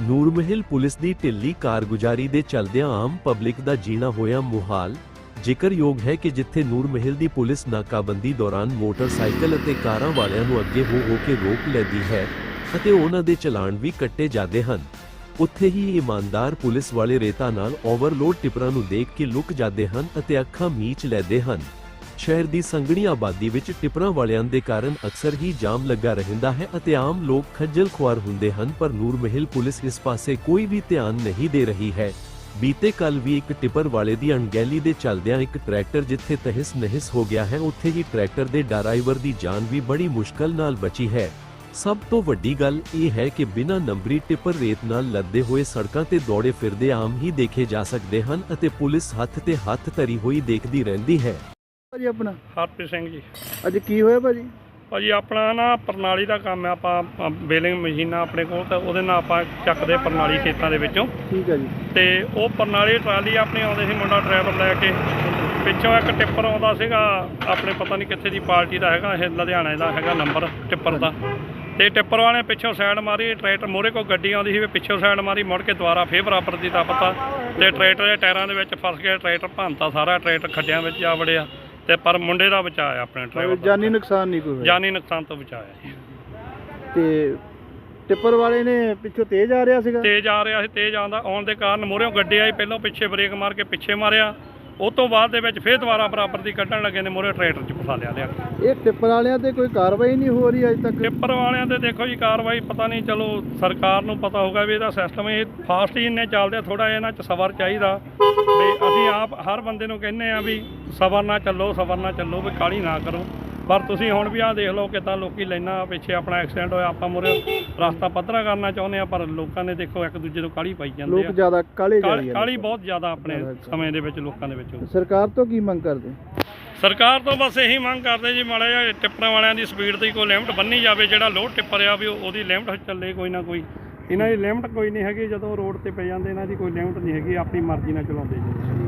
Nurmahal police ਦੀ ਢਿੱਲੀ ਕਾਰਗੁਜ਼ਾਰੀ ਦੇ ਚਲਦਿਆਂ ਆਮ ਪਬਲਿਕ ਦਾ ਜੀਣਾ ਹੋਇਆ ਮੁਹਾਲ। ਜ਼ਿਕਰਯੋਗ ਹੈ ਕਿ ਜਿੱਥੇ ਨੂਰਮਹਿਲ ਦੀ ਪੁਲਿਸ ਨਾਕਾਬੰਦੀ ਦੌਰਾਨ ਮੋਟਰਸਾਈਕਲ ਅਤੇ ਕਾਰਾਂ ਵਾਲਿਆਂ ਨੂੰ ਅੱਗੇ ਹੋ ਹੋ ਕੇ ਰੋਕ ਲੈਂਦੀ ਹੈ ਅਤੇ ਉਹਨਾਂ ਦੇ ਚਲਾਨ ਵੀ ਕੱਟੇ ਜਾਂਦੇ ਹਨ। ਉੱਥੇ ਹੀ ਇਮਾਨਦਾਰ ਪੁਲਿਸ ਵਾਲੇ ਰੇਤਾ ਨਾਲ ਓਵਰਲੋਡ ਟਿਪਰਾਂ ਨੂੰ ਦੇਖ ਕੇ ਲੁਕ ਜਾਂਦੇ ਹਨ ਅਤੇ ਅੱਖਾਂ ਮੀਚ ਲੈਂਦੇ ਹਨ। ਸ਼ਹਿਰ ਦੀ ਸੰਘਣੀ ਆਬਾਦੀ ਵਿੱਚ ਟਿਪਰਾਂ ਵਾਲਿਆਂ ਦੇ ਕਾਰਨ ਅਕਸਰ ਹੀ ਜਾਮ ਲੱਗਾ ਰਹਿੰਦਾ ਹੈ ਅਤੇ ਆਮ ਲੋਕ ਖੱਜਲ ਖੁਆਰ ਹੁੰਦੇ ਹਨ, ਪਰ ਨੂਰਮਹਿਲ ਪੁਲਿਸ ਇਸ ਪਾਸੇ ਕੋਈ ਵੀ ਧਿਆਨ ਨਹੀਂ ਦੇ ਰਹੀ ਹੈ। ਬੀਤੇ ਕੱਲ ਵੀ ਇੱਕ ਟਿਪਰ ਵਾਲੇ ਦੀ ਅਣਗਹਿਲੀ ਦੇ ਚੱਲਦਿਆਂ ਇੱਕ ਟਰੈਕਟਰ ਜਿੱਥੇ ਤਹਿਸ ਨਹਿਸ ਹੋ ਗਿਆ ਹੈ, ਉੱਥੇ ਹੀ ਟਰੈਕਟਰ ਦੇ ਡਰਾਈਵਰ ਦੀ ਜਾਨ ਵੀ ਬੜੀ ਮੁਸ਼ਕਲ ਨਾਲ ਬਚੀ ਹੈ। ਸਭ ਤੋਂ ਵੱਡੀ ਗੱਲ ਇਹ ਹੈ ਕਿ ਬਿਨਾਂ ਨੰਬਰੀ ਟਿਪਰ ਰੇਤ ਨਾਲ ਲੱਦੇ ਹੋਏ ਸੜਕਾਂ ਤੇ ਦੌੜੇ ਫਿਰਦੇ ਆਮ ਹੀ ਦੇਖੇ ਜਾ ਸਕਦੇ ਹਨ ਅਤੇ ਪੁਲਿਸ ਹੱਥ ਤੇ ਹੱਥ ਧਰੀ ਹੋਈ ਦੇਖਦੀ ਰਹਿੰਦੀ ਹੈ। ਭਾਜੀ ਆਪਣਾ? ਹਰਪ੍ਰੀਤ ਸਿੰਘ ਜੀ। ਅੱਜ ਕੀ ਹੋਇਆ ਭਾਜੀ? ਭਾਜੀ ਆਪਣਾ ਨਾ ਪ੍ਰਣਾਲੀ ਦਾ ਕੰਮ ਹੈ ਆਪਾਂ ਬੇਲਿੰਗ ਮਸ਼ੀਨਾਂ ਆਪਣੇ ਕੋਲ ਤਾਂ ਉਹਦੇ ਨਾਲ ਆਪਾਂ ਚੱਕਦੇ ਪ੍ਰਣਾਲੀ ਖੇਤਾਂ ਦੇ ਵਿੱਚੋਂ। ਠੀਕ ਹੈ ਜੀ। ਤੇ ਉਹ ਪ੍ਰਣਾਲੀ ਟਰਾਲੀ ਆਪਣੀ ਆਉਂਦੇ ਸੀ ਮੁੰਡਾ ਡਰਾਈਵਰ ਲੈ ਕੇ। ਪਿੱਛੋਂ ਇੱਕ ਟਿੱਪਰ ਆਉਂਦਾ ਸੀਗਾ ਆਪਣੇ ਪਤਾ ਨਹੀਂ ਕਿੱਥੇ ਦੀ ਪਾਰਟੀ ਦਾ ਹੈਗਾ ਇਹ ਲੁਧਿਆਣੇ ਦਾ ਹੈਗਾ ਨੰਬਰ ਟਿੱਪਰ ਦਾ। ਤੇ ਟਿੱਪਰ ਵਾਲੇ ਪਿੱਛੋਂ ਸਾਈਡ ਮਾਰੀ ਟਰੈਕਟਰ ਮੋਰੇ ਕੋ ਗੱਡੀ ਆਉਂਦੀ ਸੀ ਪਿੱਛੋਂ ਸਾਈਡ ਮਾਰੀ ਮੁੜ ਕੇ ਦੁਬਾਰਾ ਫੇਰ ਬਰਾਬਰ ਦੀ ਦਾ ਪਤਾ ਤੇ ਟਰੈਕਟਰ ਦੇ ਟਾਇਰਾਂ ਦੇ ਵਿੱਚ ਫਸ ਗਿਆ ਟਰੈਕਟਰ ਭੰਨਤਾ ਸਾਰਾ ਟਰੈਕਟਰ ਖੱਡਿਆਂ ਵਿੱਚ ਜਾ ਵੜਿਆ। ਤੇ ਪਰ ਮੁੰਡੇ ਦਾ ਬਚਾਇਆ ਆਪਣੇ ਡਰਾਈਵਰ ਦਾ। ਜਾਨੀ ਨੁਕਸਾਨ ਨਹੀਂ ਕੋਈ ਹੋਇਆ? ਜਾਨੀ ਨੁਕਸਾਨ ਤੋਂ ਬਚਾਇਆ ਜੀ ਤੇ ਟਿੱਪਰ ਵਾਲੇ ਨੇ ਪਿੱਛੋਂ ਤੇਜ਼ ਆ ਰਿਹਾ ਸੀਗਾ? ਤੇਜ਼ ਆ ਰਿਹਾ ਸੀ ਤੇਜ਼ ਆਉਂਦਾ ਆਉਣ ਦੇ ਕਾਰਨ ਮੋਰਿਓਂ ਗੱਡੀ ਆਈ ਪਹਿਲਾਂ ਪਿੱਛੇ ਬ੍ਰੇਕ ਮਾਰ ਕੇ ਪਿੱਛੇ ਮਾਰਿਆ। ਉਸ ਤੋਂ ਬਾਅਦ ਦੇ ਵਿੱਚ ਫੇਰ ਦੁਬਾਰਾ ਬਰਾਬਰ ਦੀ ਕੱਢਣ ਲੱਗੇ ਨੇ ਮੋਰੇ ਟਰੈਕਟਰ 'ਚ ਫਸਾ ਲਿਆ ਲਿਆ। ਕੇ। ਇਹ ਟਿੱਪਰ ਵਾਲਿਆਂ ਤੇ ਕੋਈ ਕਾਰਵਾਈ ਨਹੀਂ ਹੋ ਰਹੀ ਅਜੇ ਤੱਕ? ਟਿੱਪਰ ਵਾਲਿਆਂ ਤੇ ਦੇਖੋ ਜੀ ਕਾਰਵਾਈ ਪਤਾ ਨਹੀਂ ਚਲੋ ਸਰਕਾਰ ਨੂੰ ਪਤਾ ਹੋਊਗਾ ਵੀ ਇਹਦਾ ਸਿਸਟਮ ਇਹ ਫਾਸਟ ਹੀ ਇੰਨੇ ਚੱਲਦੇ ਆ ਥੋੜਾ ਇਹਨਾਂ 'ਚ ਸਬਰ ਚਾਹੀਦਾ। ਵੀ ਅਸੀਂ ਆਪ ਹਰ ਬੰਦੇ ਨੂੰ ਕਹਿੰਦੇ ਆ ਵੀ ਸਬਰ ਨਾਲ ਚੱਲੋ ਸਬਰ ਨਾਲ ਚੱਲੋ ਵੀ ਕਾਹਲੀ ਨਾ ਕਰੋ। ਪਰ ਤੁਸੀਂ ਹੁਣ ਵੀ ਆਹ ਦੇਖ ਲਓ ਕਿਦਾਂ ਲੋਕੀ ਲਾਈਨਾਂ ਪਿੱਛੇ ਆਪਣਾ ਐਕਸੀਡੈਂਟ ਹੋਇਆ ਆਪਾਂ ਮੁਰੇ ਰਸਤਾ ਪੱਧਰਾ ਕਰਨਾ ਚਾਹੁੰਦੇ ਆ ਪਰ ਲੋਕਾਂ ਨੇ ਦੇਖੋ ਇੱਕ ਦੂਜੇ ਤੋਂ ਕਾਹਲੀ ਪਾਈ ਜਾਂਦੇ ਲੋਕ ਆ ਜ਼ਿਆਦਾ ਕਾਲੇ ਜਾ ਰਹੇ ਕਾਹਲੀ ਨੇ ਬਹੁਤ ਜ਼ਿਆਦਾ ਆਪਣੇ ਸਮੇਂ ਦੇ ਵਿੱਚ ਲੋਕਾਂ ਦੇ ਵਿੱਚ। ਸਰਕਾਰ ਤੋਂ ਕੀ ਮੰਗ ਕਰਦੇ? ਸਰਕਾਰ ਤੋਂ ਬਸ ਇਹੀ ਮੰਗ ਕਰਦੇ ਜੀ ਮਾੜਾ ਜਿਹਾ ਟਿੱਪਰਾਂ ਵਾਲਿਆਂ ਦੀ ਸਪੀਡ ਦੀ ਕੋਈ ਲਿਮਟ ਬੰਨੀ ਜਾਵੇ ਜਿਹੜਾ ਲੋਡ ਟਿੱਪਰ ਆ ਵੀ ਉਹ- ਉਹਦੀ ਲਿਮਟ ਚੱਲੇ ਕੋਈ ਨਾ ਕੋਈ। ਇਹਨਾਂ ਦੀ ਲਿਮਟ ਕੋਈ ਨਹੀਂ ਹੈਗੀ ਜਦੋਂ ਰੋਡ ਤੇ ਪੈ ਜਾਂਦੇ ਇਹਨਾਂ ਦੀ ਕੋਈ ਲਿਮਟ ਨਹੀਂ ਹੈਗੀ ਆਪਣੀ ਮਰਜ਼ੀ ਨਾਲ ਚਲਾਉਂਦੇ ਜੀ।